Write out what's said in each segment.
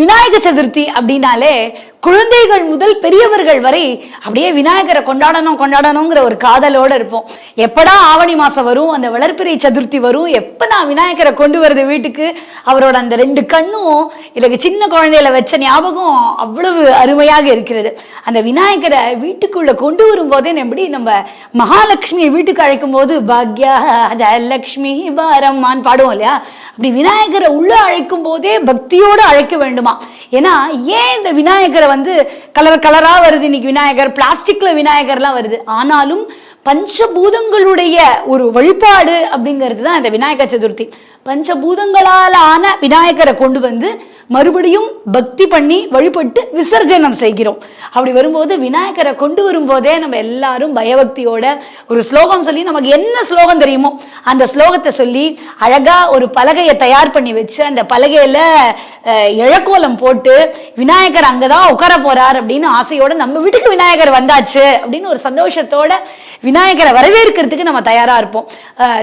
விநாயக சதுர்த்தி அப்படின்னாலே குழந்தைகள் முதல் பெரியவர்கள் வரை அப்படியே விநாயகரை கொண்டாடணும் கொண்டாடணுங்கிற ஒரு காதலோட இருப்போம். எப்படா ஆவணி மாசம் வரும் அந்த வளர்ப்பிறை சதுர்த்தி வரும் எப்ப நான் விநாயகரை கொண்டு வருது வீட்டுக்கு? அவரோட அந்த ரெண்டு கண்ணும் எனக்கு சின்ன குழந்தையில வச்ச ஞாபகம் அவ்வளவு அருமையாக இருக்கிறது. அந்த விநாயகரை வீட்டுக்குள்ள கொண்டு வரும்போதே எப்படி நம்ம மகாலட்சுமியை வீட்டுக்கு அழைக்கும் போது பாக்யா லக்ஷ்மி பாரம்மான்னு பாடுவோம் இல்லையா? அப்படி விநாயகரை உள்ள அழைக்கும் போதே பக்தியோடு அழைக்க வேண்டுமா? ஏன்னா ஏன் இந்த விநாயகரை வந்து கலர் கலராக வருது இன்னைக்கு? விநாயகர் பிளாஸ்டிக்ல விநாயகர்லாம் வருது. ஆனாலும் பஞ்சபூதங்களுடைய ஒரு வழிபாடு அப்படிங்கிறது தான் இந்த விநாயகர் சதுர்த்தி. பஞ்சபூதங்களால் ஆன விநாயகரை கொண்டு வந்து மறுபடியும் பக்தி பண்ணி வழிபட்டு விசர்ஜனம் செய்கிறோம். அப்படி வரும்போது விநாயகரை கொண்டு வரும்போதே நம்ம எல்லாரும் பயபக்தியோட ஒரு ஸ்லோகம் சொல்லி நமக்கு என்ன ஸ்லோகம் தெரியுமோ அந்த ஸ்லோகத்தை சொல்லி அழகா ஒரு பலகையை தயார் பண்ணி வச்சு அந்த பலகையில இழக்கோலம் போட்டு விநாயகர் அங்கதான் உட்கார போறார் அப்படின்னு ஆசையோட நம்ம வீட்டுக்கு விநாயகர் வந்தாச்சு அப்படின்னு ஒரு சந்தோஷத்தோட விநாயகரை வரவேற்கிறதுக்கு நம்ம தயாரா இருப்போம்.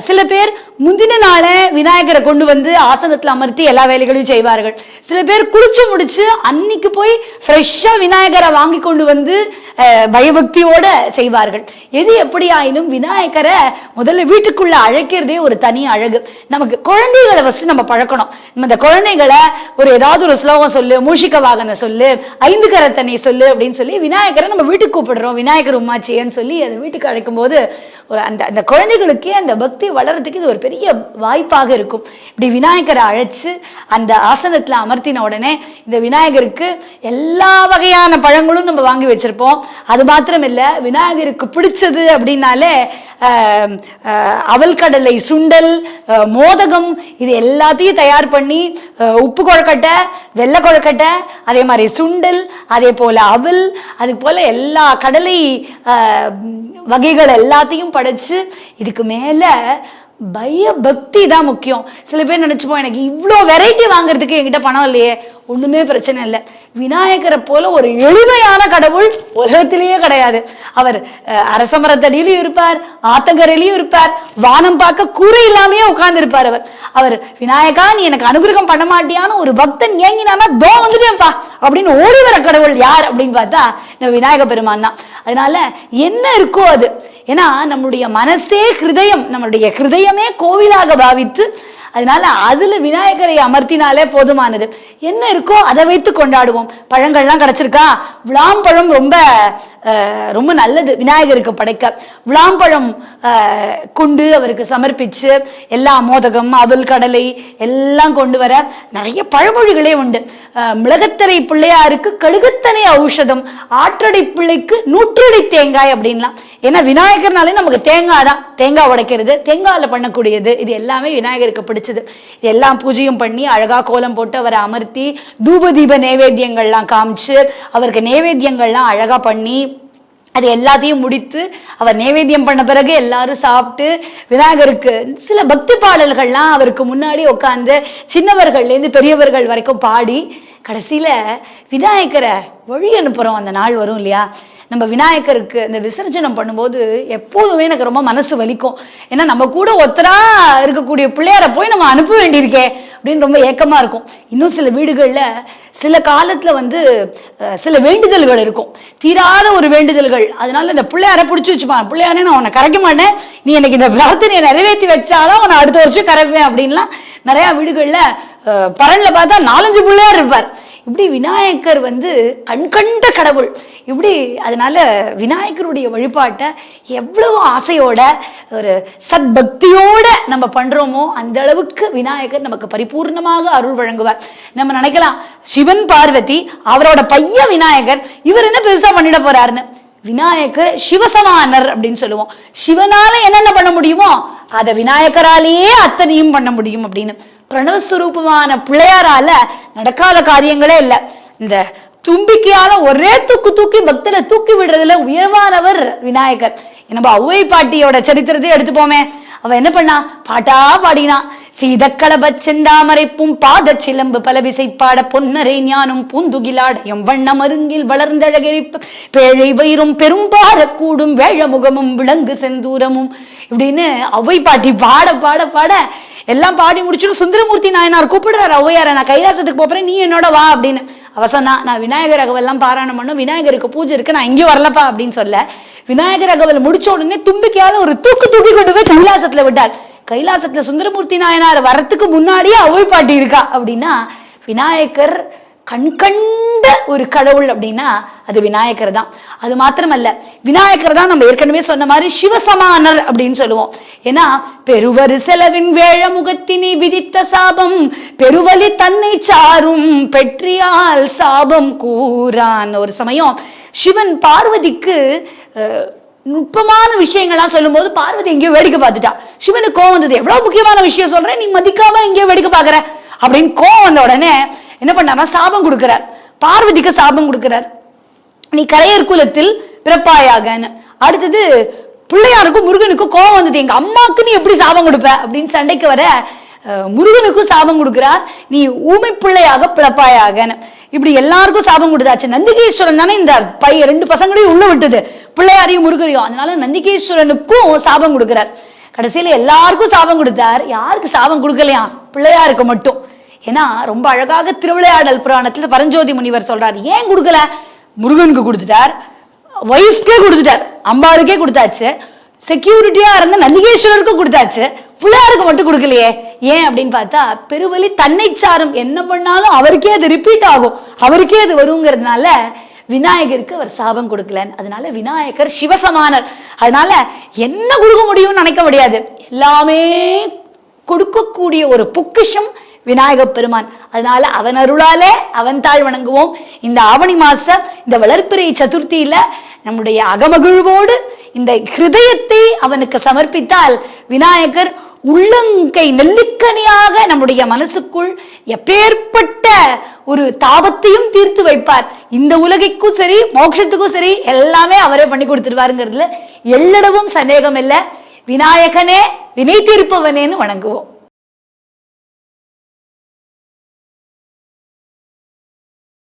சில பேர் முந்தின நாளே விநாயகரை கொண்டு வந்து ஆசனத்தில் அமர்த்தி எல்லா வேலைகளையும் செய்வார்கள். சில பேர் குளிச்சு முடிச்சு அன்னைக்கு போய் ஃப்ரெஷ்ஷா விநாயகரை வாங்கி கொண்டு வந்து பயபக்தியோட செய்வார்கள். எது எப்படி ஆயினும் விநாயகரை முதல்ல வீட்டுக்குள்ள அழைக்கிறதே ஒரு தனி அழகு. நமக்கு குழந்தைகளை ஃபஸ்ட்டு நம்ம பழக்கணும். நம்ம இந்த குழந்தைகளை ஒரு ஏதாவது ஒரு ஸ்லோகம் சொல்லு மூஷிக வாகன சொல்லு ஐந்து கரத்தனை சொல்லு அப்படின்னு சொல்லி விநாயகரை நம்ம வீட்டுக்கு கூப்பிடுறோம். விநாயகர் உமாச்சியன்னு சொல்லி அதை வீட்டுக்கு அழைக்கும் போது ஒரு அந்த அந்த குழந்தைகளுக்கே அந்த பக்தி வளர்றதுக்கு இது ஒரு பெரிய வாய்ப்பாக இருக்கும். இப்படி விநாயகரை அழைச்சு அந்த ஆசனத்தில் அமர்த்தின உடனே இந்த விநாயகருக்கு எல்லா வகையான பழங்களும் நம்ம வாங்கி வச்சிருப்போம். அது மாத்திரம் இல்லை விநாயகருக்கு பிடிச்சது அப்படின்னாலே ஆஹ், அவல் கடலை சுண்டல் மோதகம் இது எல்லாத்தையும் தயார் பண்ணி உப்பு கொழக்கட்டை வெள்ளை கொழக்கட்டை அதே மாதிரி சுண்டல் அதே போல அவல் அது போல எல்லா கடலை ஆஹ், வகைகள் எல்லாத்தையும் படைச்சு இதுக்கு மேல பயபக்தி தான் முக்கியம். சில பேர் நினைச்சுப்போம் எனக்கு இவ்வளோ வெரைட்டி வாங்குறதுக்கு என்கிட்ட பணம் இல்லையே. ஒண்ணுமே பிரச்சனை இல்லை. விநாயகரை போல ஒரு எளிமையான கடவுள் உலகத்திலேயே கிடையாது. அவர் அஹ், அரச மரத்தடியிலும் இருப்பார் ஆத்தங்கரையிலையும் இருப்பார் வானம் பார்க்க கூரை இல்லாமையே உட்கார்ந்து இருப்பார் அவர். அவர் விநாயகா நீ எனக்கு அனுகிரகம் பண்ண மாட்டியான்னு ஒரு பக்தன் ஏங்கினானா தோ வந்துட்டேன்ப்பா அப்படின்னு ஓடி வர கடவுள் யார் அப்படின்னு பார்த்தா இந்த விநாயக பெருமான் தான். அதனால என்ன இருக்கோ அது. ஏன்னா நம்முடைய மனசே ஹிருதயம் நம்மளுடைய ஹிருதயமே கோவிலாக பாவித்து அதனால அதுல விநாயகரை அமர்த்தினாலே போதுமானது. என்ன இருக்கோ அதை வைத்து கொண்டாடுவோம். பழங்கள்லாம் கிடைச்சிருக்கா? விளாம்பழம் ரொம்ப ரொம்ப நல்லது. விநாயகருக்கு படைக்க. விளாம்பழம் கொண்டு அவருக்கு சமர்ப்பிச்சு எல்லா மோதகம் அவல் கடலை எல்லாம் கொண்டு வர நிறைய பழமொழிகளே உண்டு. அஹ், மிளகத்தரை பிள்ளையாருக்கு கழுகுத்தனை ஔஷதம் ஆற்றடை பிள்ளைக்கு நூற்றடி தேங்காய் அப்படின்லாம். ஏன்னா விநாயகர்னாலே நமக்கு தேங்காய் தான். தேங்காய் உடைக்கிறது தேங்காயில பண்ணக்கூடியது. இது எல்லாமே விநாயகருக்கு பிடிச்சது. இது எல்லாம் பூஜையும் பண்ணி அழகா கோலம் போட்டு அவரை அமர்த்தி தூப தீப நைவேத்தியங்கள்லாம் காமிச்சு அவருக்கு நைவேத்தியங்கள்லாம் அழகா பண்ணி அது எல்லாத்தையும் முடித்து அவர் நைவேத்தியம் பண்ண பிறகு எல்லாரும் சாப்பிட்டு விநாயகருக்கு சில பக்தி பாடல்கள்லாம் அவருக்கு முன்னாடி உட்காந்து சின்னவர்கள்லேருந்து பெரியவர்கள் வரைக்கும் பாடி கடைசியில விநாயகரை வழி அனுப்புறோம். அந்த நாள் வரும் இல்லையா? நம்ம விநாயகருக்கு இந்த விசர்ஜனம் பண்ணும்போது எப்போதுமே எனக்கு ரொம்ப மனசு வலிக்கும். ஏன்னா நம்ம கூட ஒத்தரா இருக்கக்கூடிய பிள்ளையாரை போய் நம்ம அனுப்ப வேண்டியிருக்கே அப்படின்னு ரொம்ப ஏக்கமாக இருக்கும். இன்னும் சில வீடுகளில் சில காலத்தில் வந்து சில வேண்டுதல்கள் இருக்கும். தீராத ஒரு வேண்டுதல்கள். அதனால இந்த பிள்ளையாரை பிடிச்சி வச்சுப்பான். பிள்ளையாரே நான் உன்னை கரைக்க மாட்டேன். நீ எனக்கு இந்த பிரார்த்தனையை நிறைவேற்றி வச்சாதான் உன்னை அடுத்த வருஷம் கரைப்பேன் அப்படின்லாம் நிறையா வீடுகளில் பரனில் பார்த்தா நாலஞ்சு பிள்ளையார் இருப்பார். இப்படி விநாயகர் வந்து கண்கண்ட கடவுள். இப்படி அதனால விநாயகருடைய வழிபாட்டை எவ்வளவு ஆசையோட ஒரு சத்பக்தியோட நம்ம பண்றோமோ அந்த அளவுக்கு விநாயகர் நமக்கு பரிபூர்ணமாக அருள் வழங்குவார். நம்ம நினைக்கலாம் சிவன் பார்வதி அவரோட பையன் விநாயகர் இவர் என்ன பெருசா பண்ணிட போறாருன்னு? விநாயகர் சிவசமானர் அப்படின்னு சொல்லுவோம். சிவனால என்னென்ன பண்ண முடியுமோ அதை விநாயகராலேயே அத்தனையும் பண்ண முடியும் அப்படின்னு. பிரணவஸ்வரூபமான பிள்ளையாரால நடக்காத காரியங்களே இல்ல. இந்த தும்பிக்கையால ஒரே தூக்கு தூக்கி பக்தரை தூக்கி விடுறதுல உயர்வானவர் விநாயகர். நம்ம அவ்வை பாட்டியோட சரித்திரத்தை எடுத்துப்போமே. அவ என்ன பண்ணா? பாட்டா பாடினா சீதக்களப செந்தாமரைப்பும் பாத சிலம்பு பலவிசை பாட பொன்னரை ஞானம் பூந்துகிலாடயம் வண்ண மருங்கில் வளர்ந்தழகரிப்பு. பேழை வயிறும் பெரும் கூடும் வேழ முகமும் விலங்கு செந்தூரமும். இப்படின்னு அவை பாட்டி பாட பாட பாட எல்லாம் பாடி முடிச்சுட்டு சுந்தரமூர்த்தி நாயனார் கூப்பிடுறாரு. ஔவையார நான் கைலாசத்துக்கு போறேன். நீ என்னோட வா அப்படின்னு. அவ சொன்னா நான் விநாயகர் அகவெல்லாம் பாராயணம் பண்ணும். விநாயகருக்கு பூஜை இருக்கு. நான் இங்கேயும் வரலப்பா அப்படின்னு சொல்ல விநாயகர் அகவல் முடிச்ச உடனே தும்பிக்கையால ஒரு தூக்கு தூக்கி கொண்டு போய் கைலாசத்துல விட்டார் கைலாசத்துல சுந்தரமூர்த்தி நாயனார் வரத்துக்கு முன்னாடியே அவை பாட்டி இருக்கா அப்படின்னா விநாயகர் கண்கண்ட ஒரு கடவுள் அப்படின்னா அது விநாயகர் தான். அது மாத்திரமல்ல விநாயகர் தான் நம்ம ஏற்கனவே சொன்ன மாதிரி சிவசமானர் அப்படின்னு சொல்லுவோம். ஏன்னா பெருவரு செலவின் வேழ முகத்தினை விதித்த சாபம் பெருவலி தன்னை சாரும் பெற்றியால் சாபம் கூறான். ஒரு சமயம் சிவன் பார்வதிக்கு நுட்பமான விஷயங்கள்லாம் சொல்லும்போது பார்வதி எங்கேயோ வேடிக்கை பார்த்துட்டா. சிவனுக்கு கோவம் வந்தது எவ்வளவு முக்கியமான விஷயம் சொல்றேன் நீ மதிக்காம எங்கேயோ வேடிக்கை பார்க்குற? அப்படின்னு கோவம் வந்த உடனே என்ன பண்ணாம சாபம் கொடுக்கிறார். பார்வதிக்கு சாபம் கொடுக்கிறார். நீ கரையர் குலத்தில் பிறப்பாயாகன்னு. அடுத்தது பிள்ளையாருக்கும் முருகனுக்கும் கோவம் வந்தது. எங்க அம்மாவுக்கு நீ எப்படி சாபம் கொடுப்ப? அப்படின்னு சண்டைக்கு வர முருகனுக்கும் சாபம் கொடுக்கிறார். நீ ஊமை பிள்ளையாக பிறப்பாயாகன்னு. இப்படி எல்லாருக்கும் சாபம் கொடுத்தாச்சு. நந்திகேஸ்வரன் தானே இந்த பைய ரெண்டு பசங்களையும் உள்ள விட்டது. பிள்ளையாரையும் முருகரையும். அதனால நந்திகேஸ்வரனுக்கும் சாபம் கொடுக்கிறார். கடைசியில எல்லாருக்கும் சாபம் கொடுத்தார். யாருக்கு சாபம் கொடுக்கலையா? பிள்ளையாருக்கு மட்டும். ஏன்னா ரொம்ப அழகாக திருவிளையாடல் புராணத்துல பரஞ்சோதி முனிவர் சொல்றார் ஏன் கொடுக்கல? முருகனுக்கு கொடுத்துட்டார் ஒய்ஃப்கே கொடுத்துட்டார் அம்பாருக்கே கொடுத்தாச்சு செக்யூரிட்டியா இருந்த நந்திகேஸ்வரருக்கும் கொடுத்தாச்சு பிள்ளையாருக்கு மட்டும் கொடுக்கலையே ஏன் அப்படின்னு பார்த்தா பெருவலி தன்னை சாரும் என்ன பண்ணாலும் அவருக்கே அது ரிப்பீட் ஆகும் அவருக்கே அது வருங்கிறதுனால விநாயகருக்கு அவர் சாபம் கொடுக்கலன்னு. அதனால விநாயகர் சிவசமானர். அதனால என்ன கொடுக்க முடியும்னு நினைக்க முடியாது. எல்லாமே கொடுக்கக்கூடிய ஒரு பொக்கிஷம் விநாயகப் பெருமான். அதனால அவன் அருளாலே அவன் தாழ் வணங்குவோம். இந்த ஆவணி மாசம் இந்த வளர்ப்பிறை சதுர்த்தியில நம்முடைய அகமகிழ்வோடு இந்த ஹிருதயத்தை அவனுக்கு சமர்ப்பித்தால் விநாயகர் உள்ளங்கை நெல்லிக்கனியாக நம்முடைய மனசுக்குள் எப்பேற்பட்ட ஒரு தாபத்தையும் தீர்த்து வைப்பார். இந்த உலகிற்கும் சரி மோட்சத்துக்கும் சரி எல்லாமே அவரே பண்ணி கொடுத்துருவாருங்கிறதுல எல்லளவும் சந்தேகம் இல்லை. விநாயகனே வினை தீர்ப்பவனேன்னு வணங்குவோம்.